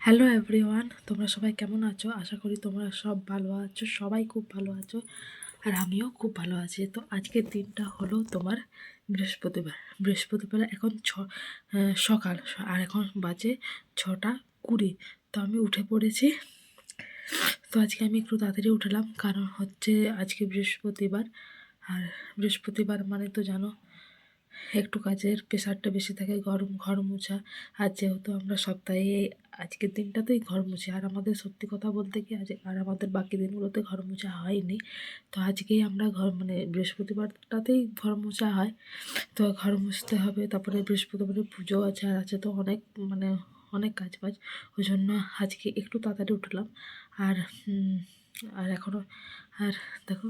Hello everyone তোমরা সবাই কেমন আছো? আশা করি তোমরা সব ভালো আছো, সবাই খুব ভালো আছো, আর আমিও খুব ভালো আছি। তো আজকের দিনটা হলো তোমার বৃহস্পতিবার। বৃহস্পতিবার এখন ছ সকাল, আর এখন বাজে ছটা কুড়ি। তো আমি উঠে পড়েছি। তো আজকে আমি একটু তাড়াতাড়ি উঠলাম, কারণ হচ্ছে আজকে বৃহস্পতিবার। আর বৃহস্পতিবার মানে তো জানো একটু কাজের প্রেশারটা বেশি থাকে ঘর ঘর মোছা। আর যেহেতু আমরা সপ্তাহে আজকের দিনটাতেই ঘর মুছি, আর আমাদের সত্যি কথা বলতে কি আজ, আর আমাদের বাকি দিনগুলোতে ঘর মোছা হয়নি। তো আজকেই আমরা ঘর মানে বৃহস্পতিবারটাতেই ঘর মোছা হয়। তো ঘর মুছতে হবে, তারপরে বৃহস্পতিবারে পুজো আছে, আর আছে তো অনেক মানে অনেক কাজ বাজ ওই জন্য আজকে একটু তাড়াতাড়ি উঠলাম। আর আর এখনও আর দেখো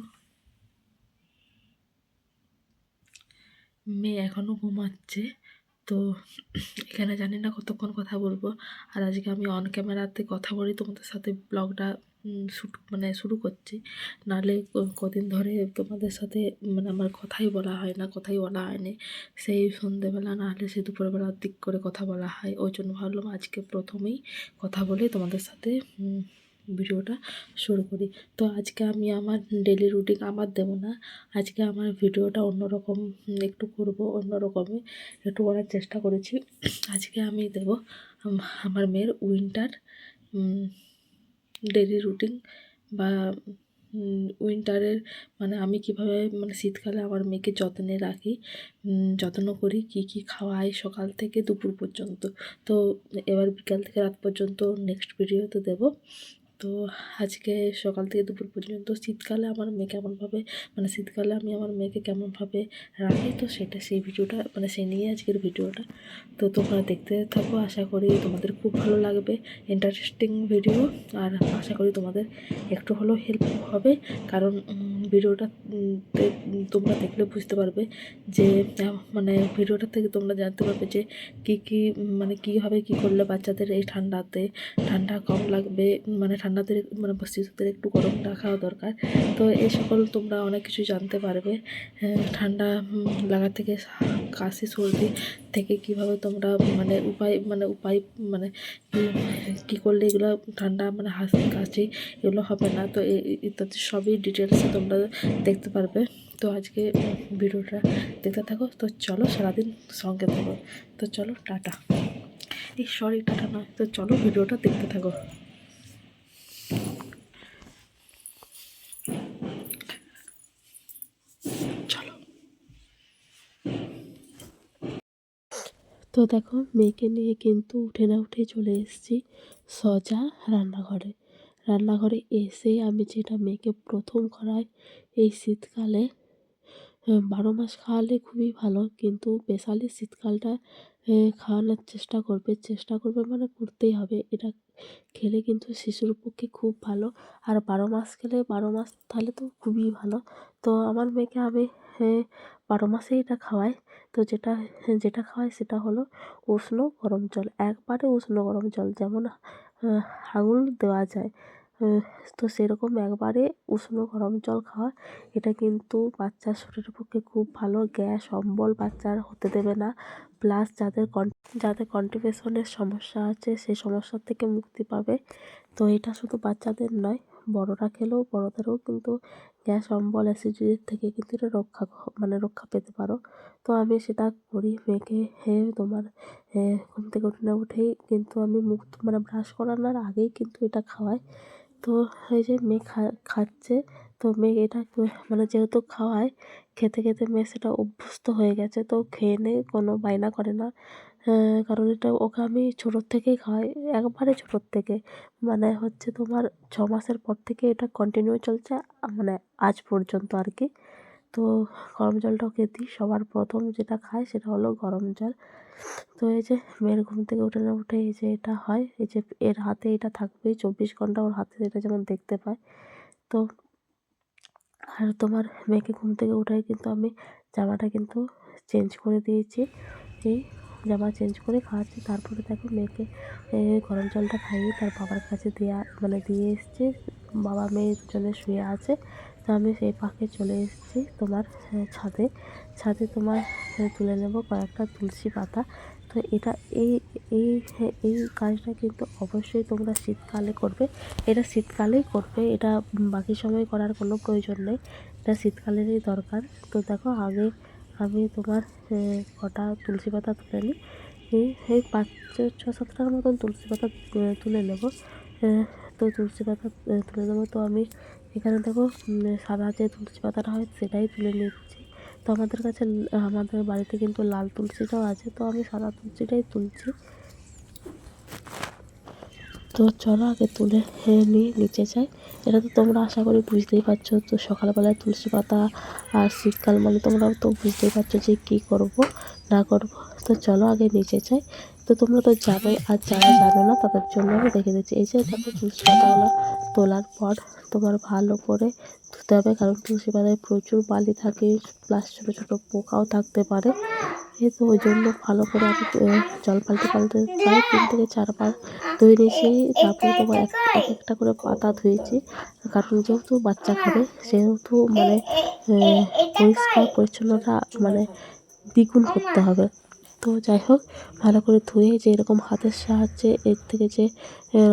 মেয়ে এখনও ঘুমাচ্ছে। তো এখানে জানি না কতক্ষণ কথা বলব। আর আজকে আমি অন ক্যামেরাতে কথা বলি, তোমাদের সাথে ব্লগটা শ্যুট মানে শুরু করছি। নাহলে কদিন ধরে তোমাদের সাথে মানে আমার কথাই বলা হয় না, কথাই বলা হয়নি। সেই সন্ধেবেলা না হলে সেই দুপুরবেলার দিক করে কথা বলা হয়। ওই জন্য ভাবলাম আজকে প্রথমেই কথা বলে তোমাদের সাথে ভিডিওটা শুরু করি। তো আজকে আমি আমার ডেলি রুটিন আমার দেবো না। আজকে আমার ভিডিওটা অন্যরকম, একটু করব অন্যরকমে একটু করার চেষ্টা করেছি। আজকে আমি দেব আমার মেয়ের উইন্টার ডেলি রুটিন বা উইন্টারের মানে আমি কীভাবে মানে শীতকালে আমার মেয়েকে যত্নে রাখি যত্ন করি, কি কি খাওয়াই সকাল থেকে দুপুর পর্যন্ত। তো এবার বিকাল থেকে রাত পর্যন্ত নেক্সট ভিডিওতে দেব। তো আজকে সকাল থেকে দুপুর পর্যন্ত শীতকালে আমার মেয়ে কেমনভাবে মানে শীতকালে আমি আমার মেয়েকে কেমনভাবে রাখি, তো সেটা সেই ভিডিওটা মানে সেই নিয়ে আজকের ভিডিওটা। তো তোমরা দেখতে থাকো, আশা করি তোমাদের খুব ভালো লাগবে। ইন্টারেস্টিং ভিডিও আর আশা করি তোমাদের একটু হলেও হেল্প হবে। কারণ ভিডিওটা তোমরা দেখলে বুঝতে পারবে যে মানে ভিডিওটা থেকে তোমরা জানতে পারবে যে কী কী মানে মানে কীভাবে কী করলে বাচ্চাদের এই ঠান্ডাতে ঠান্ডা কম লাগবে মানে ঠান্ডাতে মানে শিশুদের একটু গরম রাখা দরকার। তো এই সকল তোমরা অনেক কিছু জানতে পারবে হ্যাঁ, ঠান্ডা লাগা থেকে কাশি, সর্দি থেকে কীভাবে তোমরা মানে উপায় মানে উপায় মানে কি- করলে এগুলো ঠান্ডা মানে হাসি, কাশি এগুলো হবে না। তো ইত্যাদি সবই ডিটেলসে তোমরা দেখতে পারবে। তো আজকে ভিডিওটা দেখতে থাকো। তো চলো সারাদিন সঙ্গে থাকো। তো চলো, টাটা। এই সরি টাটা নয়। তো চলো ভিডিওটা দেখতে থাকো চলো তো দেখো মেয়েকে নিয়ে কিন্তু উঠে না উঠে চলে এসেছি সজা রান্নাঘরে। রান্নাঘরে এসে আমি যেটা মেয়েকে প্রথম করাই এই শীতকালে। বারো মাস খাওয়ালে খুবই ভালো, কিন্তু স্পেশালি শীতকালটা খাওয়ানোর চেষ্টা করবে। চেষ্টা করবে মানে করতেই হবে। এটা খেলে কিন্তু শিশুর পক্ষে খুব ভালো। আর বারো মাস খেলে, বারো মাস তাহলে তো খুবই ভালো। তো আমার মেয়েকে আমি বারো মাসেই এটা খাওয়ায়। তো যেটা যেটা খাওয়ায় সেটা হলো উষ্ণ গরম জল। একবারে উষ্ণ গরম জল, যেমন আঙুল দেওয়া যায়। তো সেরকম একবারে উষ্ণ গরম জল খাওয়া, এটা কিন্তু বাচ্চার শরীরের পক্ষে খুব ভালো। গ্যাস, অম্বল বাচ্চার হতে দেবে না। প্লাস যাদের কন যাদের কন্টিপেশনের সমস্যা আছে সেই সমস্যার থেকে মুক্তি পাবে। তো এটা শুধু বাচ্চাদের নয় বড়রা খেলেও বড়দেরও কিন্তু গ্যাস, অম্বল, অ্যাসিডিটির থেকে কিন্তু এটা রক্ষা মানে রক্ষা পেতে পারো। তো আমি সেটা করি মেয়েকে হে, তোমার ঘুম থেকে উঠে না উঠেই কিন্তু আমি মুখ মানে ব্রাশ করানোর আগেই কিন্তু এটা খাওয়াই। তো এই যে মেয়ে খা, খাচ্ছে, তো মেয়ে এটা মানে যেহেতু খাওয়ায় খেতে খেতে মেয়ে সেটা অভ্যস্ত হয়ে গেছে। তো খেয়ে নেয় কোনো বায়না করে না। কারণ এটা ওকে আমি ছোটোর থেকেই খাওয়াই, একবারে ছোটোর থেকে। মানে হচ্ছে তোমার ছ মাসের পর থেকে এটা কন্টিনিউ চলছে মানে আজ পর্যন্ত আর কি। তো গরম জলটা ওকে দিই, সবার প্রথম যেটা খায় সেটা হলো গরম জল। তো এই যে মেয়ের ঘুম থেকে উঠে না উঠে এই যে এটা হয়, এই যে এর হাতে এটা থাকবেই, চব্বিশ ঘণ্টা ওর হাতে এটা যেমন দেখতে পায়। তো আর তোমার মেয়েকে ঘুম থেকে উঠাই কিন্তু আমি জামাটা কিন্তু চেঞ্জ করে দিয়েছি। এই জামা চেঞ্জ করে খাওয়াচ্ছি। তারপরে দেখো মেয়েকে গরম জলটা খাইয়ে তার বাবার কাছে দেওয়া মানে দিয়ে এসেছি। বাবা মেয়ে দুজনে শুয়ে আছে। তো আমি সেই পাখে চলে এসেছি তোমার ছাদে। ছাদে তোমার তুলে নেব কয়েকটা তুলসী পাতা। তো এটা এই এই হ্যাঁ, এই কাজটা কিন্তু অবশ্যই তোমরা শীতকালে করবে। এটা শীতকালেই করবে এটা বাকি সময় করার কোনো প্রয়োজন নেই। এটা শীতকালেরই দরকার। তো দেখো আগে আমি তোমার কটা তুলসী পাতা তুলে নিই। এই পাঁচ ছ সাতটার মতন তুলসী পাতা তুলে নেব। তো তুলসী পাতা তুলে নেব। তো আমি এখানে দেখো সাদা যে তুলসী পাতাটা হয় সেটাই তুলে নিচ্ছি। তো আমাদের কাছে আমাদের বাড়িতে কিন্তু লাল তুলসীটাও আছে, তো আমি সাদা তুলসীটাই তুলছি। তো চলো আগে তুলে নিয়ে নিচে চাই এটা তো তোমরা আশা করি বুঝতেই পারছ, তো সকালবেলায় তুলসী পাতা আর শীতকাল মানে তোমরাও তো বুঝতেই পারছ যে কী করব, না করব। তো চলো আগে নিচে যাই। তো তোমরা তো জানোই আর যারা জানো না, তাদের জন্য আমি দেখে দিচ্ছি। এই যে দেখো তুলসী পাতাগুলো তোলার পর তোমার ভালো করে ধুতে হবে, কারণ তুলসী পাতায় প্রচুর বালি থাকে, প্লাস ছোটো ছোটো পোকাও থাকতে পারে। তো ওই জন্য ভালো করে আমি জল পাল্টে পাল্টে প্রায় তিন থেকে চারবার ধুয়ে নিয়েছি। তারপরে তোমার এক একটা করে পাতা ধুয়েছি, কারণ যেহেতু বাচ্চা খাবে, সেহেতু মানে পরিষ্কার পরিচ্ছন্নতা মানে দ্বিগুণ করতে হবে। তো যাই হোক ভালো করে ধুয়ে যে এরকম হাতের সাহায্যে এর থেকে যে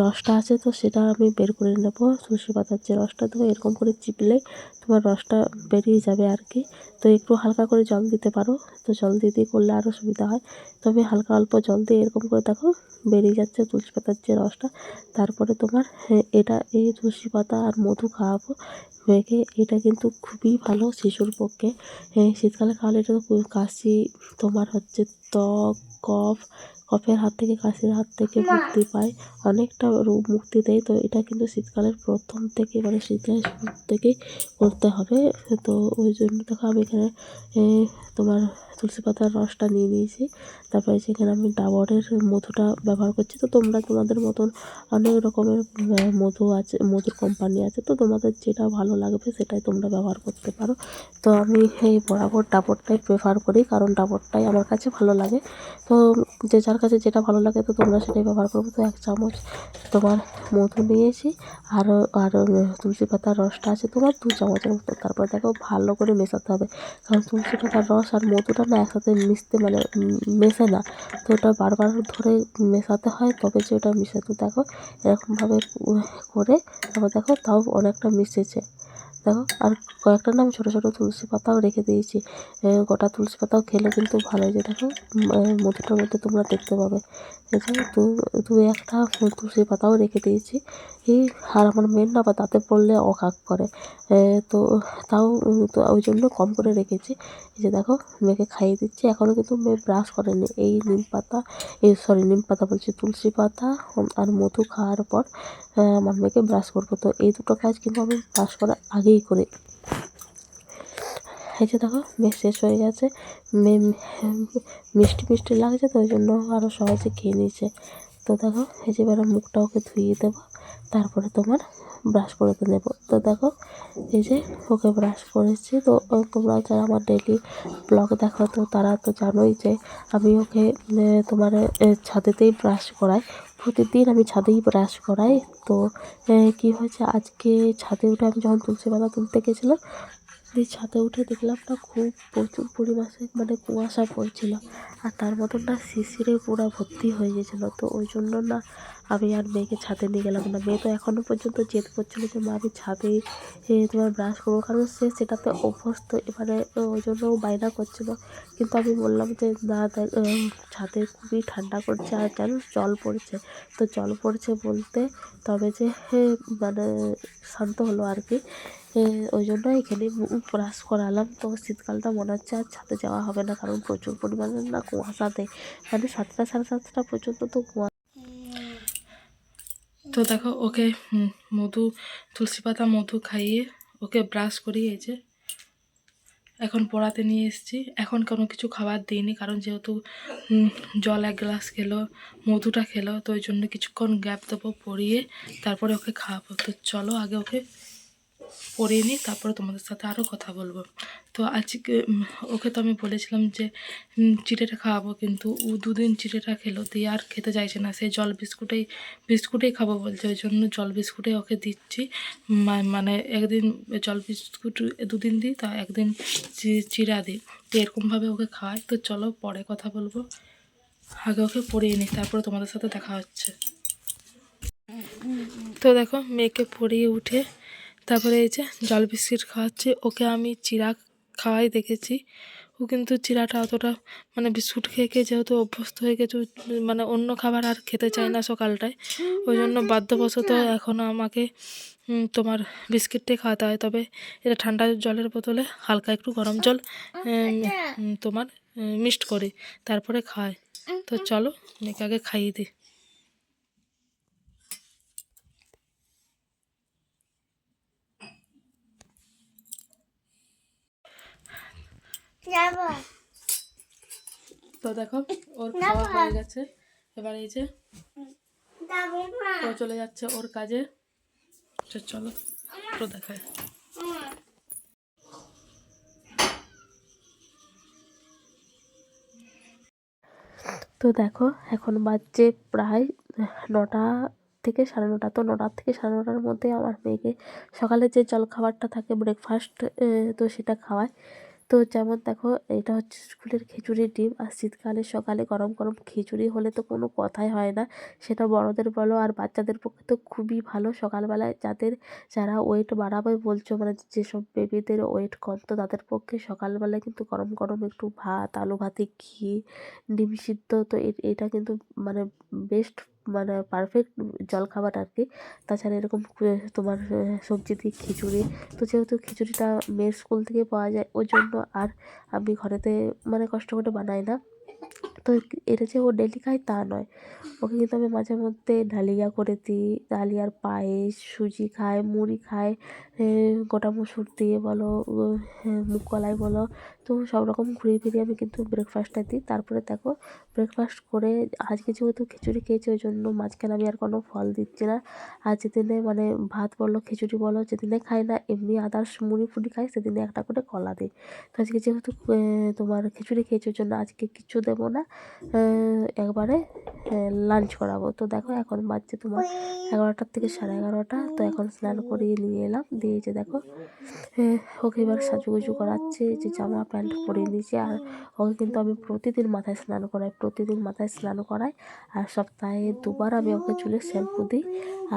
রসটা আছে তো সেটা আমি বের করে নেব। তুলসী পাতার যে রসটা দেবো এরকম করে চিপলে তোমার রসটা বেরিয়ে যাবে আর কি তো একটু হালকা করে জল দিতে পারো। তো জল দিয়ে দিয়ে করলে আরও সুবিধা হয়। তবে হালকা অল্প জল দিয়ে এরকম করে দেখো বেরিয়ে যাচ্ছে তুলসী পাতার যে রসটা। তারপরে তোমার এটা এই তুলসী পাতা আর মধু খাওয়াবো। মেয়েকে এটা কিন্তু খুবই ভালো শিশুর পক্ষে। এ, শীতকালে খাওয়ালে এটা তো কাশি তোমার হচ্ছে ত্বক কফ of কফের হাত থেকে কাশির হাত থেকে মুক্তি পায়। অনেকটা রোগ মুক্তি দেয়। তো এটা কিন্তু শীতকালের প্রথম থেকে মানে শীতকালের শুরু থেকেই করতে হবে। তো ওই জন্য দেখো আমি এখানে তোমার তুলসী পাতার রসটা নিয়ে নিয়েছি। তারপরে সেখানে আমি ডাবরের মধুটা ব্যবহার করছি। তো তোমরা তোমাদের মতন অনেক রকমের মধু আছে মধুর কোম্পানি আছে। তো তোমাদের যেটা ভালো লাগবে সেটাই তোমরা ব্যবহার করতে পারো। তো আমি এই বরাবর ডাবরটাই প্রেফার করি কারণ ডাবরটাই আমার কাছে ভালো লাগে। তো যে যার কাছে যেটা ভালো লাগে তো তোমরা সেটাই ব্যবহার করব। তো এক চামচ তোমার মধু নিয়েছি আরও আরও তুলসী পাতার রসটা আছে তোমার দু চামচের মতো। তারপর দেখো ভালো করে মেশাতে হবে, কারণ তুলসী পাতার রস আর মধুটা না একসাথে মিশতে মানে মেশে না। তো ওটা বারবার ধরে মেশাতে হয়, তবে যে ওটা মিশে, তো দেখো এরকমভাবে করে তারপর দেখো তাও অনেকটা মিশেছে। দেখো আর কয়েকটা না আমি ছোটো ছোটো তুলসী পাতাও রেখে দিয়েছি। গোটা তুলসী পাতাও খেলে কিন্তু ভালো যে দেখো মধুটার মধ্যে তোমরা দেখতে পাবে। যে দু দু একটা তুলসী পাতাও রেখে দিয়েছি। এই আর আমার মেয়ের না আবার দাঁতে পড়লে অকাক করে। তো তাও তো ওই জন্য কম করে রেখেছি। এই যে দেখো, মেয়েকে খাইয়ে দিচ্ছি। এখনও কিন্তু মেয়ে ব্রাশ করেনি। এই নিম পাতা, এই সরি নিম পাতা বলছি, তুলসী পাতা আর মধু খাওয়ার পর আমার মেয়েকে ব্রাশ করব। তো এই দুটো কাজ কিন্তু আমি ব্রাশ করার আগেই করি। এই যে দেখো, বেশ শেষ হয়ে গেছে। মেয়ে মিষ্টি মিষ্টি লাগছে তো, ওই জন্য আরও সহজে খেয়ে নিয়েছে। তো দেখো, এই যে এবার মুখটা ওকে ধুইয়ে দেবো, তারপরে তোমার ব্রাশ করে নেব। তো দেখো, এই যে ওকে ব্রাশ করেছি, তো তোমরা যারা আমার ডেলি ব্লগ দেখো, তো তারা তো জানোই যে আমি ওকে তোমার ছাদেতেই ব্রাশ করাই। প্রতিদিন আমি ছাদেই ব্রাশ করাই। তো কী হয়েছে, আজকে ছাদে উঠে আমি যখন তুলসী পাতা তুলতে গেছিলাম দিয়ে ছাদে উঠে দেখলাম না খুব প্রচুর পরিমাণে মানে কুয়াশা পড়ছিল। আর তার মতন না শিশিরে পুরো ভর্তি হয়ে গেছিল। তো ওই জন্য না আমি আর মেয়েকে ছাদে নিয়ে গেলাম না। মেয়ে তো এখনও পর্যন্ত জেদ করছিল যে, মা, আমি ছাদে তোমার ব্রাশ করব। কারণ সে সেটাতে অভ্যস্ত এবারে ওই জন্য বায়না করছিল। কিন্তু আমি বললাম যে, না ছাদে খুবই ঠান্ডা করছে আর যেন জল পড়ছে। তো জল পড়ছে বলতে তবে যে মানে শান্ত হলো আর কি। ওই জন্য এখানে ব্রাশ করালাম। তো শীতকালটা মনে হচ্ছে আর ছাদে যাওয়া হবে না, কারণ প্রচুর পরিমাণে না কুয়াশা দেয় মানে সাতটা, সাড়ে সাতটা পর্যন্ত তো কুয়াশা তো দেখো, ওকে মধু, তুলসী পাতা, মধু খাইয়ে ওকে ব্রাশ করিয়ে এই যে এখন পড়াতে নিয়ে এসেছি। এখন কোনো কিছু খাবার দিইনি, কারণ যেহেতু জল এক গ্লাস খেলো, মধুটা খেলো, তো ওই জন্য কিছুক্ষণ গ্যাপ দেবো পরিয়ে তারপরে ওকে খাওয়াবো। তো চলো আগে ওকে পরিয়ে নিই তারপরে তোমাদের সাথে আরও কথা বলব। তো আজকে ওকে তো আমি বলেছিলাম যে চিড়েটা খাওয়াবো কিন্তু ও দুদিন চিড়েটা খেলো, দিয়ে আর খেতে চাইছে না। সেই জল বিস্কুটেই বিস্কুটেই খাব বলছে, ওই জন্য জল বিস্কুটে ওকে দিচ্ছি। মানে একদিন জল বিস্কুট দুদিন দিই, তা একদিন চি- চিড়া দিই। তো এরকমভাবে ওকে খাওয়াই। তো চলো পরে কথা বলব। আগে ওকে পড়িয়ে নিই, তারপরে তোমাদের সাথে দেখা হচ্ছে। তো দেখো, মেয়েকে পড়িয়ে উঠে তারপরে এই যে জল বিস্কিট খাওয়াচ্ছি। ওকে আমি চিরা খাওয়াই দেখেছি। ও কিন্তু চিরাটা অতটা মানে বিস্কুট খেয়ে খেয়ে যেহেতু অভ্যস্ত হয়ে গেছে মানে অন্য খাবার আর খেতে চায় না সকালটায়। ওই জন্য বাধ্যবশত এখনও আমাকে তোমার বিস্কিটটাই খাওয়াতে হয়। তবে এটা ঠান্ডা জলের বোতলে হালকা একটু গরম জল তোমার মিক্সড করি তারপরে খায় তো চলো আগে খাইয়ে দিই। তো দেখো ওর খাওয়া হয়ে গেছে। এবার এই যে ও চলে যাচ্ছে ওর কাজে। চলো তো দেখায়। তো দেখো এখন বাজছে প্রায় নটা থেকে সাড়ে নটা। তো নটার থেকে সাড়ে নটার মধ্যে আমার মেয়েকে সকালে যে জলখাবারটা থাকে ব্রেকফাস্ট তো সেটা খাওয়ায়। তো যেমন দেখো, এটা হচ্ছে স্কুলের খিচুড়ির ডিম। আর শীতকালে সকালে গরম গরম খিচুড়ি হলে তো কোনো কথাই হয় না। সেটা বড়দের বলো আর বাচ্চাদের পক্ষে তো খুবই ভালো। সকালবেলায় যাদের যারা ওয়েট বাড়াবে বলছো মানে যেসব বেবিদের ওয়েট কম, তো তাদের পক্ষে সকালবেলায় কিন্তু গরম গরম একটু ভাত আলু ভাতে ঘি, ডিম সিদ্ধ, তো এটা কিন্তু মানে বেস্ট মানে পারফেক্ট জলখাবার আর কি তাছাড়া এরকম তোমার সবজি দিয়ে খিচুড়ি। তো যেহেতু খিচুড়িটা মেয়ের স্কুল থেকে পাওয়া যায়, ওই জন্য আর আমি ঘরেতে মানে কষ্ট করে বানাই না। তো এটা যে ও ডেলি খায় তা নয়। ওকে কিন্তু আমি মাঝে মধ্যে ডালিয়া করে দিই। ডালিয়ার পায়েস, সুজি খায়, মুড়ি খায় গোটা মুসুর দিয়ে বলো মুগ কলাই বলো তো সব রকম ঘুরিয়ে ফিরিয়ে আমি কিন্তু ব্রেকফাস্টটা দিই। তারপরে দেখো ব্রেকফাস্ট করে আজকে যেহেতু খিচুড়ি খেয়েছি, ওই জন্য মাঝখানে আমি আর কোনো ফল দিচ্ছি না। আর যেদিনে মানে ভাত বলো, খিচুড়ি বলো, যেদিনে খাই না, এমনি আদার্স মুড়ি ফুড়ি খাই, সেদিনে একটা করে কলা দিই। তো আজকে যেহেতু তোমার খিচুড়ি খেয়েছি, ওই জন্য আজকে কিছু দেবো না। একবারে লাঞ্চ করাবো। তো দেখো, এখন বাজছে তোমার এগারোটার থেকে সাড়ে এগারোটা। তো এখন স্নান করিয়ে নিয়ে এলাম। দিয়ে যে দেখো ওকে এবার সাজুগুজু করাচ্ছে। যে জামা প্যান্ট পরিয়ে নিয়েছি আর ওকে কিন্তু আমি প্রতিদিন মাথায় স্নান করাই, প্রতিদিন মাথায় স্নান করাই। আর সপ্তাহে দুবার আমি ওকে চুলে শ্যাম্পু দিই।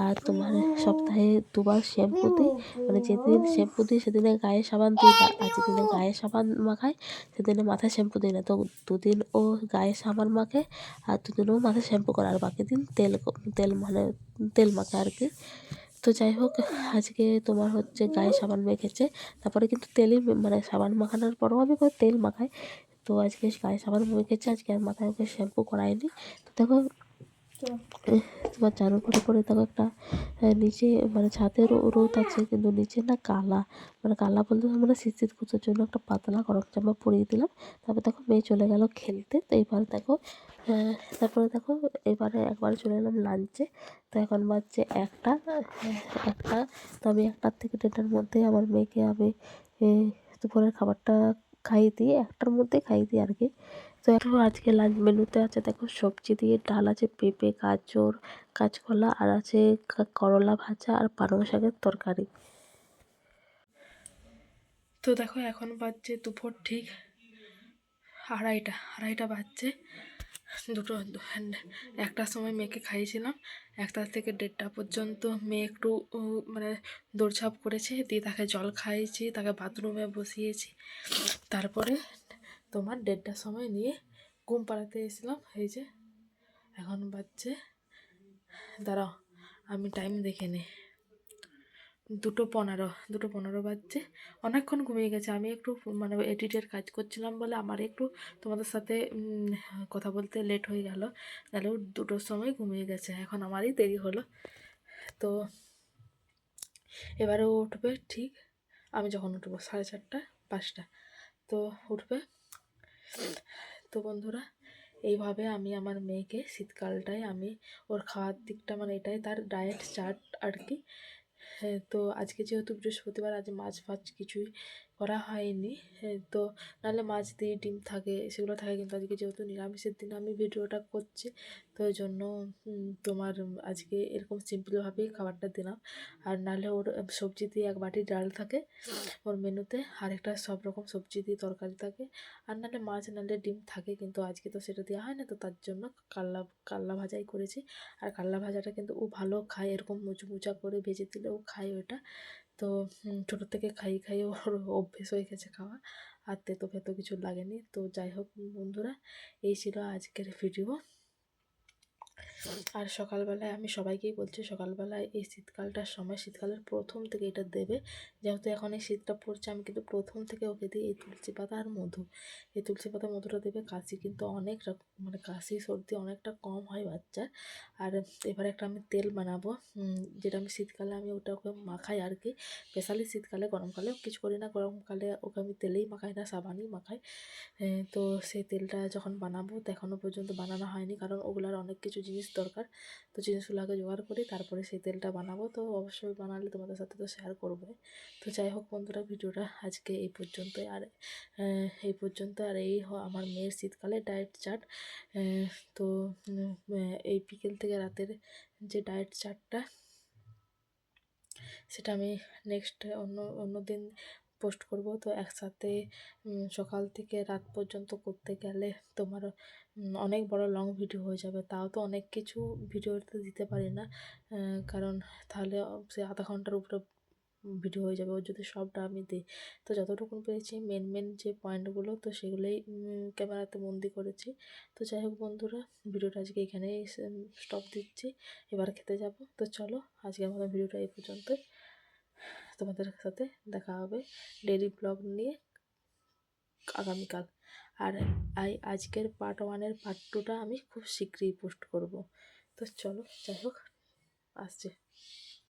আর তোমার সপ্তাহে দুবার শ্যাম্পু দিই। মানে যেদিন শ্যাম্পু দিই, সেদিনে গায়ে সাবান দিই না। আর যেদিনে গায়ে সাবান মাখাই, সেদিনে মাথায় শ্যাম্পু দিই না। তো দুদিন ও গায়ে সাবান মাখে আর দুদিন ও মাথায় শ্যাম্পু করে। আর বাকি দিন তেল তেল মানে তেল মাখে আর কি। তো যাই হোক, আজকে তোমার হচ্ছে গায়ে সাবান মেখেছে। তারপরে কিন্তু তেলই মানে সাবান মাখানোর পরও আমি তেল মাখাই। তো আজকে গায়ে সাবান মেখেছে, আজকে আর মাথায় ওকে শ্যাম্পু করায়নি তো দেখো তোমার চারু করে দেখো একটা নিচে মানে ছাদের রোদ আছে, কিন্তু নিচে না কালা। মানে কালা বলতে মানে শীত কুচোর জন্য একটা পাতলা গরম জামা পরিয়ে দিলাম। তারপর দেখো মেয়ে চলে গেল খেলতে। তো এবার দেখো তারপরে দেখো এবারে একবার চলে এলাম লাঞ্চে তো এখন বাজছে একটা একটা। তো আমি একটার থেকে দেড়টার মধ্যে আমার মেয়েকে আমি দুপুরের খাবারটা খাইয়ে দিই একটার মধ্যে খাইয়ে দিই আর কি। তো এখন আজকে লাঞ্চ মেনুতে আছে দেখো সবজি দিয়ে ডাল আছে, পেঁপে, গাজর, কাঁচকলা, আর আছে করলা ভাজা আর পালং শাকের তরকারি। তো দেখো এখন বাজছে দুপুর ঠিক আড়াইটা আড়াইটা বাজছে। দুটো একটার সময় মেয়েকে খাইয়েছিলাম, একটা থেকে দেড়টা পর্যন্ত মেয়ে একটু মানে দৌড়ঝাঁপ করেছে, দিয়ে তাকে জল খাইয়েছি, তাকে বাথরুমে বসিয়েছি। তারপরে তোমার দেড়টার সময় নিয়ে ঘুম পাড়াতে এসেছিলাম, এই যে এখন বাজছে। দাঁড়াও, আমি টাইম দেখে নিই দুটো পনেরো দুটো পনেরো বাজছে। অনেকক্ষণ ঘুমিয়ে গেছে। আমি একটু মানে এডিটের কাজ করছিলাম বলে আমার একটু তোমাদের সাথে কথা বলতে লেট হয়ে গেল। নাহলে ও দুটোর সময় ঘুমিয়ে গেছে। এখন আমারই দেরি হলো। তো এবারে উঠবে ঠিক, আমি যখন উঠবো সাড়ে চারটা, পাঁচটা। তো উঠবে। তো বন্ধুরা, এইভাবে আমি আমার মেয়েকে শীতকালটায় আমি ওর খাওয়ার দিকটা মানে এটাই তার ডায়েট চার্ট আর কি। হ্যাঁ তো আজকে যেহেতু বৃহস্পতিবার, আজ মাছ ফাছ কিছুই করা হয়নি। এ, তো নাহলে মাছ দিয়ে ডিম থাকে সেগুলো থাকে কিন্তু আজকে যেহেতু নিরামিষের দিন আমি ভিডিওটা করছি তো ওই জন্য তোমার আজকে এরকম সিম্পলভাবেই খাবারটা দিলাম। আর নাহলে ওর সবজি দিয়ে এক বাটি ডাল থাকে ওর মেনুতে আর একটা সব রকম সবজি দিয়ে তরকারি থাকে। আর নাহলে মাছ নাহলে ডিম থাকে কিন্তু আজকে তো সেটা দেওয়া হয় না তো তার জন্য কাল্লা কাল্লা ভাজাই করেছি। আর কাল্লা ভাজাটা কিন্তু ও ভালো খায় এরকম মুচমুচা করে ভেজে দিলে ও খায় ওটা। তো ছোটো থেকে খাই খাই ওর অভ্যেস হয়ে গেছে খাওয়া। আর তেতো ফেতো কিছু লাগেনি। তো যাই হোক বন্ধুরা, এই ছিল আজকের ভিডিও আর সকালবেলায় আমি সবাইকেই বলছি সকালবেলায় এই শীতকালটার সময়, শীতকালের প্রথম থেকে এটা দেবে। যেহেতু এখন এই শীতটা পড়ছে, আমি কিন্তু প্রথম থেকে ওকে দিই এই তুলসী পাতা আর মধু। এই তুলসী পাতা মধুটা দেবে, কাশি কিন্তু অনেক মানে কাশি সর্দি অনেকটা কম হয় বাচ্চার। আর এবারে একটা আমি তেল বানাবো যেটা আমি শীতকালে আমি ওটা ওকে মাখাই আর কি। স্পেশালি শীতকালে গরমকালেও কিছু করি না, গরমকালে ওকে আমি তেলেই মাখাই না, সাবানই মাখাই। তো সেই তেলটা যখন বানাবো, তো এখনও পর্যন্ত বানানো হয়নি, কারণ ওগুলার অনেক কিছু জিনিস দরকার। তো জিনিসগুলো আগে জোগাড় করি, তারপরে সেই তেলটা বানাবো। তো অবশ্যই বানালে তোমাদের সাথে তো শেয়ার করব। তো যাই হোক বন্ধুরা, ভিডিওটা আজকে এই পর্যন্তই। আর এই পর্যন্ত আর এই আমার মেয়ের শীতকালে ডায়েট চার্ট তো এই বিকেল থেকে রাতের যে ডায়েট চার্টটা সেটা আমি নেক্সট অন্য অন্য দিন পোস্ট করব। তো একসাথে সকাল থেকে রাত পর্যন্ত করতে গেলে তোমার অনেক বড় লং ভিডিও হয়ে যাবে। তাও তো অনেক কিছু ভিডিওতে দিতে পারি না। কারণ তাহলে সে আধা ঘণ্টার উপরে ভিডিও হয়ে যাবে। ওর যদি সবটা আমি দিই, তো যতটুকু পেরেছি মেন মেন যে পয়েন্টগুলো তো সেগুলোই ক্যামেরাতে বন্দি করেছি। তো যাই হোক বন্ধুরা ভিডিওটা আজকে এখানেই স্টপ দিচ্ছি। এবার খেতে যাব। তো চলো, আজকের মতো ভিডিওটা এই পর্যন্তই। তোমাদের সাথে দেখা হবে ডেলি ব্লগ নিয়ে আগামীকাল। আর আই, আজকের পার্ট ওয়ানের পার্ট টুটা আমি খুব শীঘ্রই পোস্ট করব। তো চলো, যাই হোক, আসছে।